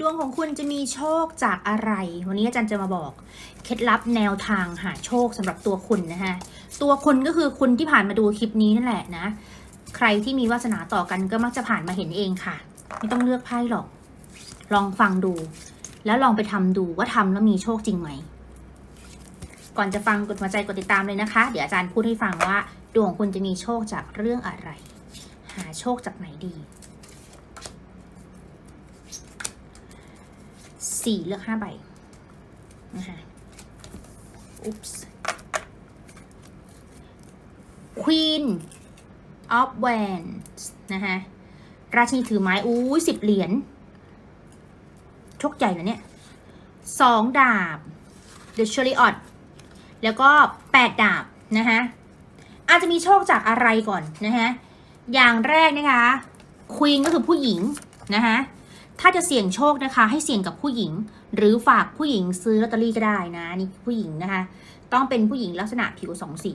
ดวงของคุณจะมีโชคจากอะไร วันนี้อาจารย์จะมาบอก เคล็ดลับแนวทางหาโชคสำหรับตัวคุณนะฮะตัวคุณก็คือคุณที่ผ่านมาดูคลิปนี้นั่นแหละนะ ใครที่มีวาสนาต่อกันก็มักจะผ่านมาเห็นเองค่ะ ไม่ต้องเลือกไพ่หรอก ลองฟังดู แล้วลองไปทำดูว่าทำแล้วมีโชคจริงไหม ก่อนจะฟังกดหัวใจกดติดตามเลยนะคะ เดี๋ยวอาจารย์พูดให้ฟังว่า ดวงของคุณจะมีโชคจากเรื่องอะไร หาโชคจากไหนดี สี่เลือกห้าใบนะคะอุ๊ปส์ Queen of Wands นะคะราชินีถือไม้อู้สิบเหรียญโชคใหญ่นะเนี่ยสองดาบ The Chariot แล้วก็แปดดาบนะคะอาจจะมีโชคจากอะไรก่อนนะคะอย่างแรกนะคะ Queen ก็คือผู้หญิงนะคะ ถ้าจะเสี่ยงโชคนะคะ ให้เสี่ยงกับผู้หญิง หรือฝากผู้หญิงซื้อลอตเตอรี่ก็ได้นะนี่ผู้หญิงนะคะ ต้องเป็นผู้หญิงลักษณะผิวสองสี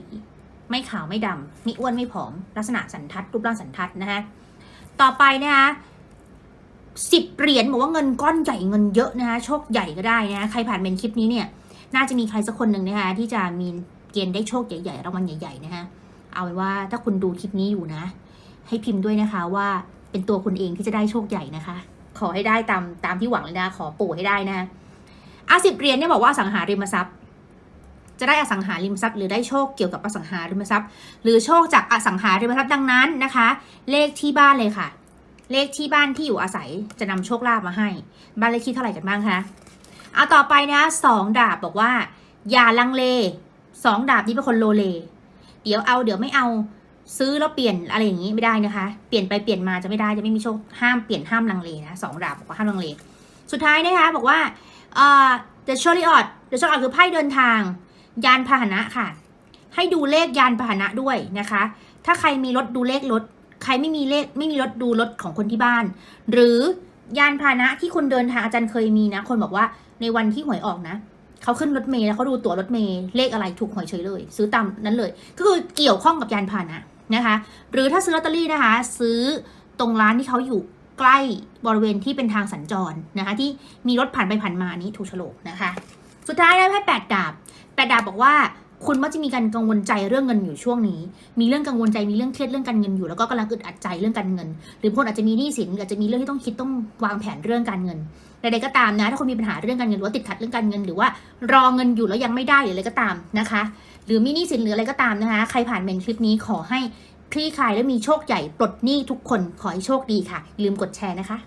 ไม่ขาวไม่ดำไม่อ้วนไม่ผอม ลักษณะสันทัด รูปร่างสันทัดนะคะต่อไปนะคะสิบเหรียญบอกว่าเงินก้อนใหญ่เงินเยอะนะคะโชคใหญ่ก็ได้นะคะใครผ่านเป็นคลิปนี้เนี่ย น่าจะมีใครสักคนหนึ่งนะคะที่จะมีเกณฑ์ได้โชคใหญ่ๆรางวัลใหญ่ๆนะคะเอาเป็นว่าถ้าคุณดูคลิปนี้อยู่นะ ให้พิมพ์ด้วยนะคะว่าเป็นตัวคุณเองที่จะได้โชคใหญ่นะคะ ขอให้ได้ตามตามที่หวังเลยนะขอปู่ให้ได้นะอาสิบเหรียญเนี่ยบอกว่าสังหาริมทรัพย์ จะได้อสังหาริมทรัพย์ หรือได้โชคเกี่ยวกับอสังหาริมทรัพย์ หรือโชคจากอสังหาริมทรัพย์ดังนั้นนะคะ เลขที่บ้านเลยค่ะ เลขที่บ้านที่อยู่อาศัยจะนำโชคลาภมาให้ บ้านเลขที่เท่าไหร่กันบ้างคะเอาต่อไปนะสองดาบบอกว่า อย่าลังเลสองดาบนี้เป็นคนโลเล เดี๋ยวเอาเดี๋ยวไม่เอา ซื้อแล้วเปลี่ยนอะไรอย่างนี้ไม่ได้นะคะ เปลี่ยนไปเปลี่ยนมาจะไม่ได้จะไม่มีโชคห้ามเปลี่ยนห้ามลังเลนะสองดาบบอกว่าห้ามลังเล สุดท้ายนะคะบอกว่าเอ่อ the chariot the chariot คือไพ่เดินทาง ยานพาหนะค่ะ ให้ดูเลขยานพาหนะด้วยนะคะ ถ้าใครมีรถดูเลขรถ ใครไม่มีเลขไม่มีรถดูรถของคนที่บ้าน หรือยานพาหนะที่คุณเดินทางอาจารย์เคยมีนะ คนบอกว่าในวันที่หวยออกนะเขาขึ้นรถเมล์แล้วเขาดูตั๋วรถเมล์เลขอะไรถูกหวยเฉยเลย ซื้อตามนั้นเลย ก็คือเกี่ยวข้องกับยานพาหนะ นะคะ หรือถ้าซื้อลอตเตอรี่นะคะ ซื้อตรงร้านที่เขาอยู่ใกล้บริเวณที่เป็นทางสัญจรนะคะ ที่มีรถผ่านไปผ่านมานี้ถูกฉลกนะคะ สุดท้ายได้ไพ่แปดดาบแปดดาบบอกว่าคุณมักจะมีการกังวลใจเรื่องเงินอยู่ช่วงนี้ มีเรื่องกังวลใจ มีเรื่องเครียดเรื่องการเงินอยู่ แล้วก็กำลังอึดอัดใจเรื่องการเงิน หรือบางคนอาจจะมีหนี้สินอาจจะมีเรื่องที่ต้องคิดต้องวางแผนเรื่องการเงิน ใดๆก็ตามนะ ถ้าคุณมีปัญหาเรื่องการเงินหรือว่าติดขัดเรื่องการเงิน หรือว่ารอเงินอยู่แล้วยังไม่ได้หรืออะไรก็ตามนะคะ หรือมีหนี้สินหรืออะไรก็ตามนะคะ ใครผ่านเมนคลิปนี้ขอให้คลี่คลายและมีโชคใหญ่ปลดหนี้ทุกคนขอให้โชคดีค่ะอย่าลืมกดแชร์นะคะ